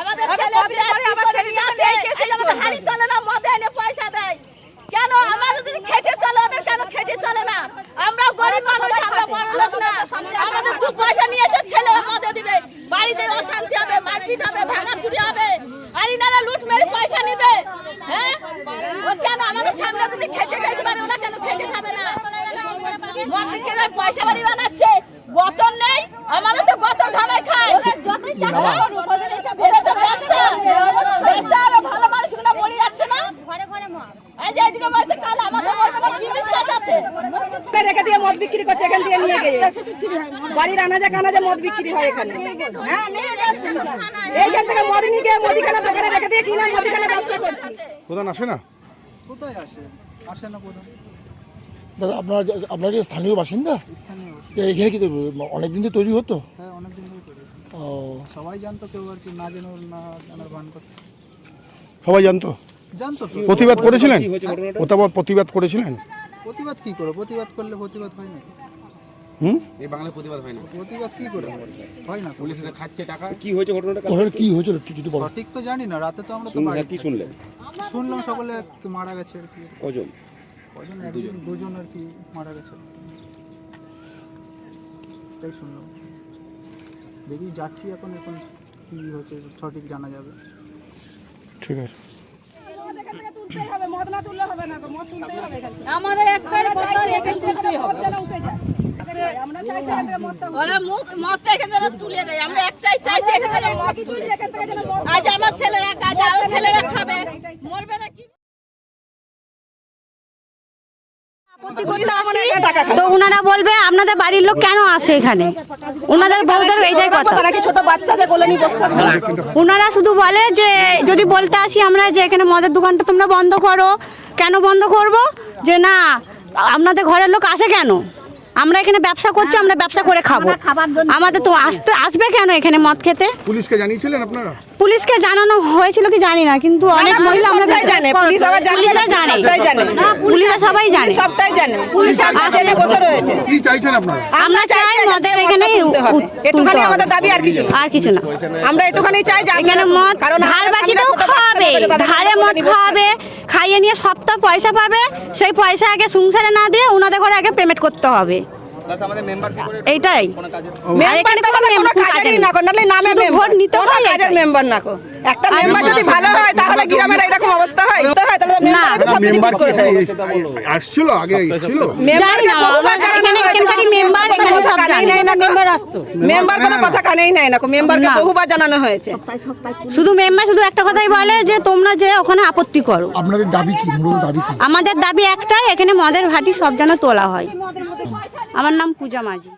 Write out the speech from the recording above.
আমাদের ছেলে হাঁড়ি চলে না, মদ এনে পয়সা দেয়। কেন? আমাদের যদি খেটে চলে ওদের কেন খেটে চলে না? আমরা গরিব মানুষ আমরা বড় লোক না। আমাদের দু পয়সা নিয়ে এসে ছেলে মদে দিবে। বাড়িতে অশান্তি হবে মারপিট হবে ভাঙা চুরি হবে। আর ইনারা লুট মেরে পয়সা নিবে। হ্যাঁ? ও কেন? আমাদের সামনে যদি খেটে খাইতে পারে ওরা কেন খেটে খাবে না? পয়সা বাড়ি বানাচ্ছে। বোতল নেই আমাদের তো বোতল ঢালাই ভালো মানুষগুলো মরে যাচ্ছে না এই যে এদিকে বলছে কাল আমাদের কি বিশ্বাস আছে রেখে দিয়ে মদ বিক্রি করছে এখান থেকে নিয়ে গিয়ে। বাড়ির আনাজে কানাজে মদ বিক্রি হয় এখানে। এইখান থেকে মদ নিয়ে গিয়ে মুদিখানা দোকানে রেখে দিয়ে কিনা মুদিখানা ব্যবসা করছি। প্রধান আসে না? কোথায় আসে? আসে না প্রধান দাদা আপনারা স্থানীয় বাসিন্দা? এখানে কি অনেকদিন তো তৈরি হতো? হ্যাঁ অনেকদিন ও, সবাই জানতো কেউ আর কি না জেনে না জানার ভান করতো। সবাই জানতো? জানতো তো। প্রতিবাদ করেছিলেন? প্রতিবাদ প্রতিবাদ করেছিলেন? প্রতিবাদ কি করে? প্রতিবাদ করলে প্রতিবাদ হয় না। হুম? এই বাংলায় প্রতিবাদ হয় না। প্রতিবাদ কি করে? হয় না পুলিশ খাচ্ছে টাকা। কি হয়েছে ঘটনাটা? ওখানে কি হয়েছিল একটু যদি বলো। সঠিক তো জানি না রাতে তো আমরা তো বাড়ি কি শুনলেন শুনলাম সকলে মারা গেছে আর কি। কজন? কজন? একজন দুজন আর কি মারা গেছে। তাই শুনলাম। দেখি যাচ্ছি এখন এখন কি হচ্ছে সঠিক জানা যাবে। ঠিক আছে। এখান থেকে তুলতেই হবে মদ না তুললে হবে না মদ তুলতেই হবে আমাদের একটাই কথা এখানে তুলতেই হবে। উঠে যায় আমরা চাইছি এখান ওরা মুখ যেন তুলে দেয়। আমরা একটাই চাইছি এখানে আজ আমার ছেলেরা কাজ আরও ছেলেরা খাবে। আপত্তি করতে আসি তো ওনারা বলবে আপনাদের বাড়ির লোক কেন আসে এখানে? ওনাদের বউদের এইটাই কথা। ছোট ওনারা শুধু বলে যে যদি বলতে আসি আমরা যে এখানে মদের দোকানটা তোমরা বন্ধ করো। কেন বন্ধ করব? যে না আপনাদের ঘরের লোক আসে কেন? আমরা এখানে ব্যবসা করছি আমরা ব্যবসা করে খাব। আমাদের তো আসতে আসবে কেন এখানে মদ খেতে? পুলিশকে জানিয়েছিলেন আপনারা? পুলিশকে জানানো হয়েছিল কি জানি না কিন্তু অনেক মহিলা আমরা জানে পুলিশ আবার জানে। জানে। পুলিশরা সবাই জানে। সবটাই জানে। পুলিশ আসলে বসে রয়েছে। কি চাইছেন আপনারা? আমরা চাই মদের এখানে একটুখানি আমাদের দাবি আর কিছু না। আর কিছু না। আমরা একটুখানি চাই যে এখানে মদ কারণ বাকিতেও সামনে খাওয়াবে। ধারে মদ খাওয়াবে। খাইয়ে নিয়ে সপ্তাহ পয়সা পাবে সেই পয়সা আগে সংসারে না দিয়ে ওনাদের ঘরে আগে পেমেন্ট করতে হবে। এইটাই। হয় একটা মেম্বার যদি ভালো হয় তাহলে গ্রামের এরকম অবস্থা হয়। হয় তাহলে মেম্বার সব কিছু মেম্বার ঠিক করে দেবে আসছিল আগে এসেছিল। জানি না, আমার এখানে এখানকারই member, এখানে সব জানে। মেম্বার কোনো কথা কানেই নাই না মেম্বারকে বহুবার জানানো হয়েছে। শুধু মেম্বার শুধু একটা কথাই বলে যে তোমরা যে ওখানে আপত্তি করো। আপনাদের দাবি কি? মূলত দাবি কি? আমাদের দাবি একটাই এখানে মদের ভাটি সব যেন তোলা হয়। আমার নাম পূজা মাঝি।